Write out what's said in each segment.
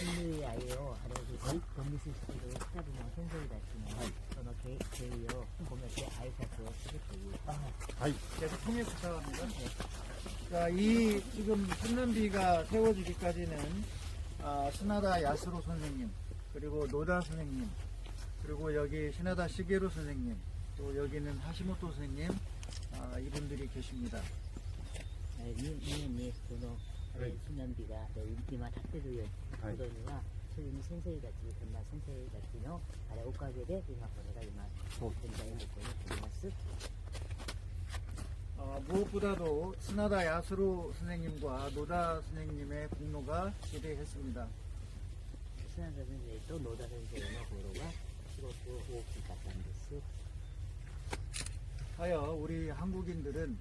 아예요. 자, 이 지금 훈련비가 세워지기까지는 아, 스나다 야스로 선생님, 그리고 노다 선생님, 그리고 여기 시나다 시게로 선생님, 또 여기는 하시모토 선생님, 아, 이분들이 계십니다. 네, 네, 네, 네, はい避難日がえー今立ってるようはいことには、そういう先生たち、こんな先生たちのあれおかげで今これが今現在のここに来てます。 어, 무엇보다도 스나다 야스로 선생님과 노다 선생님의 공로가 기대했습니다. 砂田先生と野田先生のフォローがすごく大きかったんです。 하여 우리 한국인들은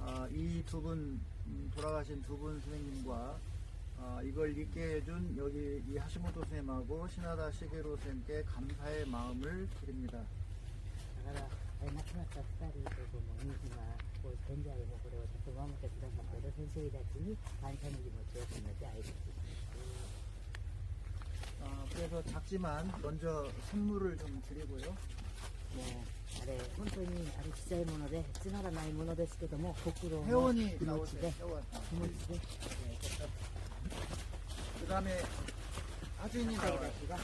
아, 이 두 분 음, 돌아가신 두 분 선생님과 어, 이걸 있게 해준 여기 이 하시모토 선생님하고 신하다 시게로 선생님께 감사의 마음을 드립니다. 어, 그래서 작지만 먼저 선물을 좀 드리고요. もうあれ、本当にあれ小さいもので、つまらないものですけども、心の 회원이 気持ち 나오세요. で、 회원. 気持ちで、え 그 다음에 사진이 ー、先生 나와요.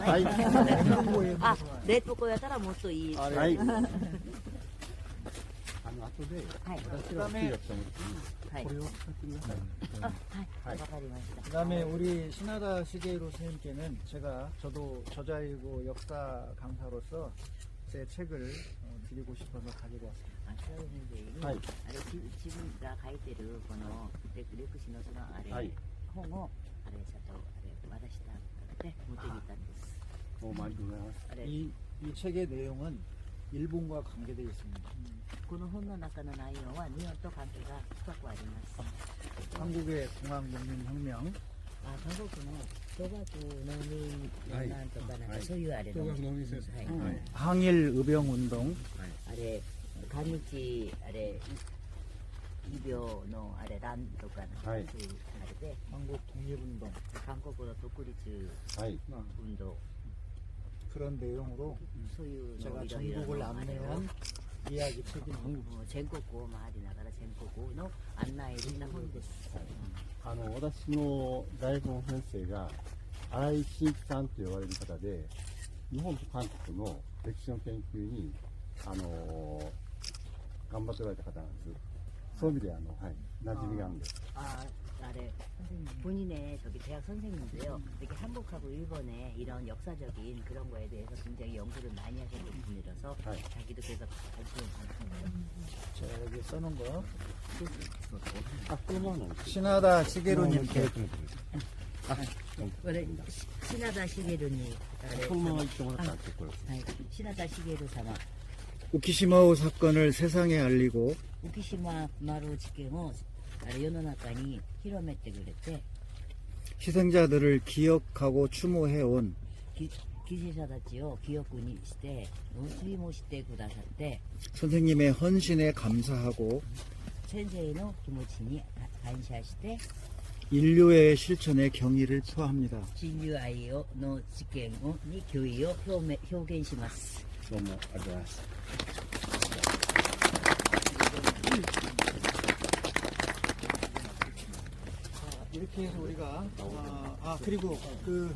아이, 아, 내 거야 따라 못 써, 이. 아이. 아니, 와도 돼. 하이. 그 그다음에 하이. 네. 아, 하이. 그다음에 우리 신하다 시게이로 선생님께는 제가 저도 저자이고 역사 강사로서 제 책을 어, 드리고 싶어서 가지고 왔습니다. 아, 사장님들. 하이. 아래 지금 나 가이드를 번호 그때 그레크 신호수나 아래. 하이. 홍어 아래 저도 아래 와다시다. 네. 못되기 있다. 어, 많이 놀라. 그래. 네. 이, 이 책의 내용은 일본과 관계되어 있습니다. 그는 혼나나까는 아이 영화 니또 관계가 수학과 아니었어. 한국의 공항농민혁명. 아, 한국은 조각농민 연안도가나 소유 아래농민 항일 의병운동 그 아래 가미지 아래 療のあれ、乱とかなんか、はいそういうあれで、 한국 독립운동 韓国の独立はい。運動、 그런 내용으로 そういうの 제가 をいろいろ 전국을 のあれを 안내한 이야기 책입니다. もう全国を回りながら全国の案内した本です。あの、私の大学の先生が、新井真一さんと呼ばれる方で、日本と韓国の歴史の研究に、あの頑張っておられた方なんです。 そういう意味で、あの、はい、馴染みがあるんです。 아, 아래 본인의 저기 대학 선생님인데요. 이렇게 한국하고 일본의 이런 역사적인 그런 거에 대해서 굉장히 연구를 많이 하셨던 분이라서 네. 자기도 그래서 관심이 많거든요. 제가 여기 써놓은 거 あ、このままなんですよ 시나다 시게로님께 これシナダシゲルにあれこのまま行ってもらったら結構です。はい、シナダシゲル様 우키시마오 사건을 세상에 알리고 浮島丸事件をあれ世の中に広めてくれて 희생자들을 기억하고 추모해온 き記事者たちを記憶にして追もしてくださって 선생님의 헌신에 감사하고 先生の気持ちに感謝して 인류의 실천에 경의를 표합니다. 人類愛をの事件をに敬意を表明表現します。 formal address. 아, 이렇게 해서 우리가 어, 아 그리고 그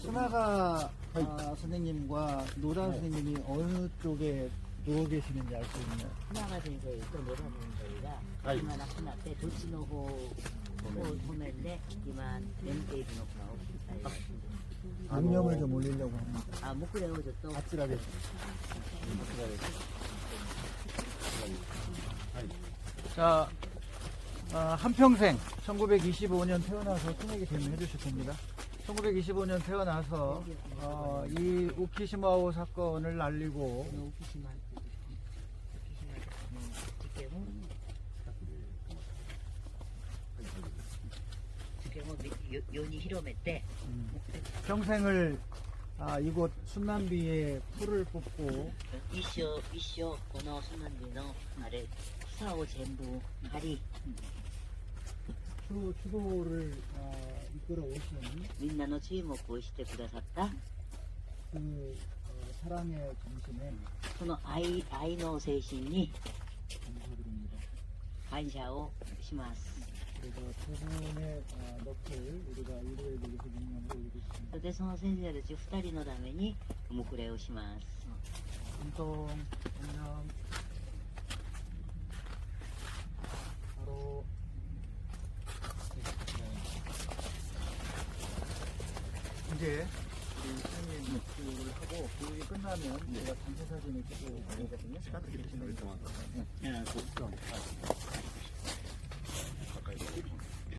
스나가 아, 선생님과 노란 선생님이 어느 쪽에 누워 계시는지 알 수 있나요? 하나가 되고 있고 노란 분들이가 이만 하나 때 도치노호 호메인데 이만 렌테이드 놓고 나오고 있어요. 양념을 좀 올리려고 합니다. 아 목그레오 줬또 아찔하게. 자, 어, 한평생 1925년 태어나서 큰얘기 되면 해주실 겁니다. 1925년 태어나서 어, 이 우키시마오 사건을 알리고 件を世世に広めて 평생을 아, 이곳 순남비에 풀을 뽑고 一生一生このスナンビのあれ草を全部刈り 추, 추도를 아, 이끌어 오신 みんなの注目をしてくださった 그 어, 사랑의 정신에 その愛愛の精神に 감사드립니다. 感謝をします 그래서 두 분의 아, 넋을 우리가 일요일 여기서 명령을 올리겠습니다. それでその先生たち2人のために木礼をします 운동 안녕 바로 이제 이 선생님 교육을 하고 교육이 끝나면 제가 단체 사진을 찍고 가거든요. 스타트 기침을 네. うん